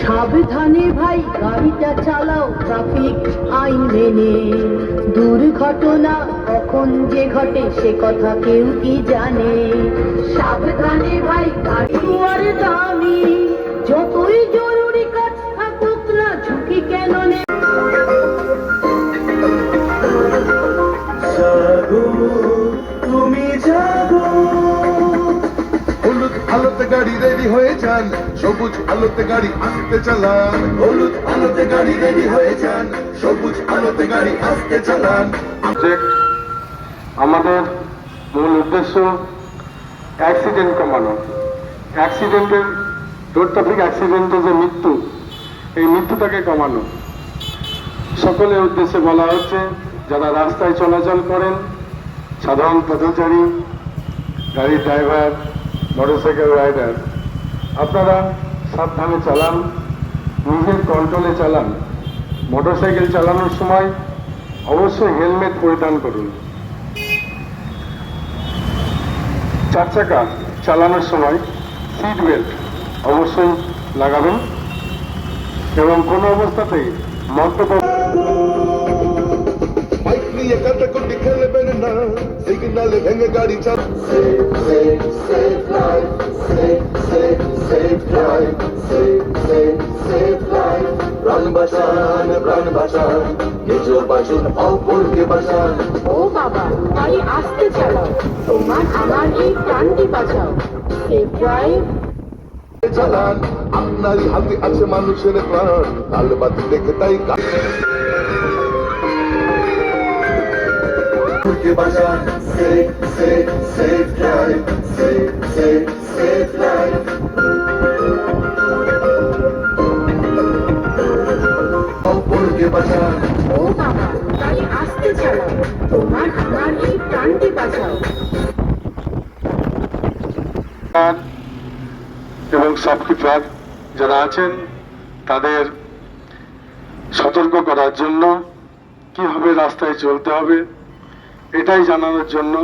সাবধানে ভাই, গাড়িটা চালাও, ট্রাফিক আইন মেনে। দুর্ঘটনা কখন যে ঘটে, সে কথা কেউ কি জানে? যতই জরুরি কাজ থাকুক না ঝুঁকি কেন তুমি জাগো। হলুদ আলোতে গাড়ি রেডি হয়ে যান সবুজ আলোতে গাড়ি আসতে চালান। হলুদ আলোতে গাড়ি রেডি হয়ে যান সবুজ আলোতে গাড়ি আসতে চালান। আমাদের মূল উদ্দেশ্য অ্যাক্সিডেন্ট কমানো। অ্যাক্সিডেন্টের রোড ট্রাফিক অ্যাক্সিডেন্টে যে মৃত্যু, এই মৃত্যুটাকে কমানো। সকলের উদ্দেশ্যে বলা হচ্ছে, যারা রাস্তায় চলাচল করেন, সাধারণ পথচারী গাড়ির ড্রাইভার, মোটরসাইকেল রাইডার, আপনারা সাবধানে চালান, নিজের কন্ট্রোলে চালান। মোটরসাইকেল চালানোর সময় অবশ্যই হেলমেট পরিধান করুন। চার চাকা চালানোর সময় সিট বেল্ট অবশ্যই লাগাবেন এবং কোনো অবস্থাতেই মদ্যপ সিগনালে ভেঙে গাড়ি চাল বাঁচান প্রাণ বাঁচান নিজ বাঁচুন অপরকে বাঁচান ও বাবা চালান আপনারই হাতে আছে মানুষের প্রাণ। লাল বাতি দেখে তাই কে বাঁচান safe safe safe drive safe safe safe life অপরকে বাঁচান ও বাবা গাড়ি আসতে চালাও। তোমার আমার এই প্রাণটি বাঁচাও। এবং শপকিপার যারা আছেন, তাদের সতর্ক করার জন্য কীভাবে রাস্তায় চলতে হবে, এটাই জানানোর জন্য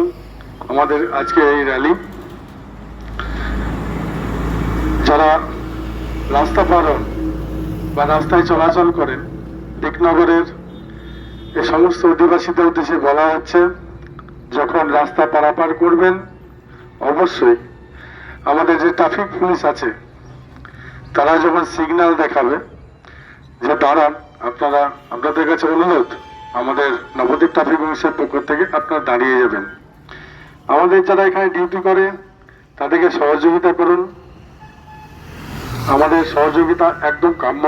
আমাদের আজকে এই র্যালি। যারা রাস্তা পার হন বা রাস্তায় চলাচল করেন দিকনগরের এ সমস্ত অধিবাসীদের উদ্দেশ্যে বলা হচ্ছে, যখন রাস্তা পারাপার করবেন, অবশ্যই আমাদের যে ট্রাফিক পুলিশ আছে, তারা যখন সিগন্যাল দেখাবে যে দাঁড়ান, আপনারা, আপনাদের কাছে অনুরোধ, আমাদের নবদ্বীপ ট্রাফিক পুলিশের পক্ষ থেকে আপনারা দাঁড়িয়ে যাবেন। আমাদের যারা এখানে ডিউটি করে, তাদেরকে সহযোগিতা করুন। আমাদের সহযোগিতা একদম কাম্য।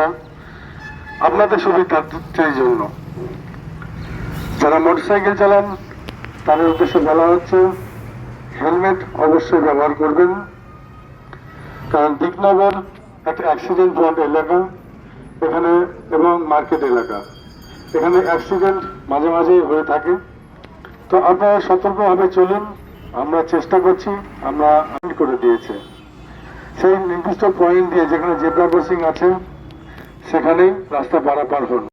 আপনাদের সুবিধার জন্য। যারা মোটরসাইকেল চালান, তাদের উদ্দেশ্যে বলা হচ্ছে, হেলমেট অবশ্যই ব্যবহার করবেন। কারণ দিকনগর একটা অ্যাক্সিডেন্ট পয়েন্ট এলাকা এখানে এবং মার্কেট এলাকা। এখানে অ্যাক্সিডেন্ট মাঝে মাঝেই হয়ে থাকে। তো আপনারা সতর্কভাবে চলুন, আমরা চেষ্টা করছি, আমরা করে দিয়েছে। সেই নির্দিষ্ট পয়েন্ট দিয়ে যেখানে জেব্রা ক্রসিং আছে, সেখানেই রাস্তা পারাপার হন।